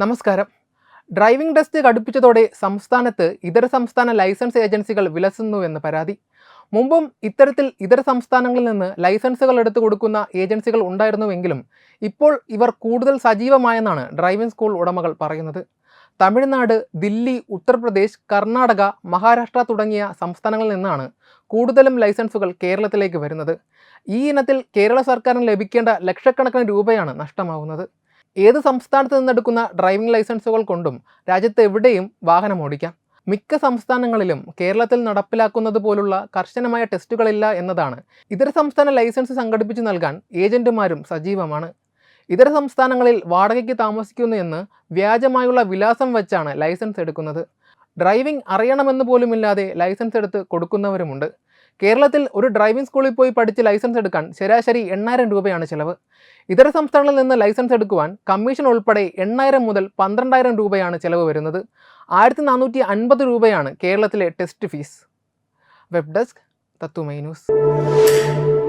നമസ്കാരം. Driving test കടുപ്പിച്ചതോടെ സംസ്ഥാനത്ത് ഇതര സംസ്ഥാന ലൈസൻസ് ഏജൻസികൾ വിലസുന്നുവെന്ന് പരാതി. മുമ്പും ഇത്തരത്തിൽ ഇതര സംസ്ഥാനങ്ങളിൽ നിന്ന് ലൈസൻസുകൾ എടുത്തു കൊടുക്കുന്ന ഏജൻസികൾ ഉണ്ടായിരുന്നുവെങ്കിലും ഇപ്പോൾ ഇവർ കൂടുതൽ സജീവമായെന്നാണ് ഡ്രൈവിംഗ് സ്കൂൾ ഉടമകൾ പറയുന്നത്. തമിഴ്നാട് ദില്ലി ഉത്തർപ്രദേശ് കർണാടക മഹാരാഷ്ട്ര തുടങ്ങിയ സംസ്ഥാനങ്ങളിൽ നിന്നാണ് കൂടുതലും ലൈസൻസുകൾ കേരളത്തിലേക്ക് വരുന്നത്. ഈ ഇനത്തിൽ കേരള സർക്കാരിന് ലഭിക്കേണ്ട ലക്ഷക്കണക്കിന് രൂപയാണ് നഷ്ടമാവുന്നത്. ഏത് സംസ്ഥാനത്ത് നിന്നെടുക്കുന്ന ഡ്രൈവിംഗ് ലൈസൻസുകൾ കൊണ്ടും രാജ്യത്ത് എവിടെയും വാഹനം ഓടിക്കാം. മിക്ക സംസ്ഥാനങ്ങളിലും കേരളത്തിൽ നടപ്പിലാക്കുന്നത് പോലുള്ള കർശനമായ ടെസ്റ്റുകളില്ല എന്നതാണ്. ഇതര സംസ്ഥാന ലൈസൻസ് സംഘടിപ്പിച്ചു നൽകാൻ ഏജന്റുമാരും സജീവമാണ്. ഇതര സംസ്ഥാനങ്ങളിൽ വാടകയ്ക്ക് താമസിക്കുന്നു എന്ന് വ്യാജമായുള്ള വിലാസം വെച്ചാണ് ലൈസൻസ് എടുക്കുന്നത്. ഡ്രൈവിംഗ് അറിയണമെന്ന് പോലുമില്ലാതെ ലൈസൻസ് എടുത്ത് കൊടുക്കുന്നവരുമുണ്ട്. കേരളത്തിൽ ഒരു ഡ്രൈവിംഗ് സ്കൂളിൽ പോയി പഠിച്ച് ലൈസൻസ് എടുക്കാൻ ശരാശരി എണ്ണായിരം രൂപയാണ് ചിലവ്. ഇതര സംസ്ഥാനങ്ങളിൽ നിന്ന് ലൈസൻസ് എടുക്കുവാൻ കമ്മീഷൻ ഉൾപ്പെടെ എണ്ണായിരം മുതൽ പന്ത്രണ്ടായിരം രൂപയാണ് ചിലവ് വരുന്നത്. ആയിരത്തി നാനൂറ്റി അൻപത് രൂപയാണ് കേരളത്തിലെ ടെസ്റ്റ് ഫീസ് വെബ് ഡെസ്ക് തത്തുമൈ ന്യൂസ്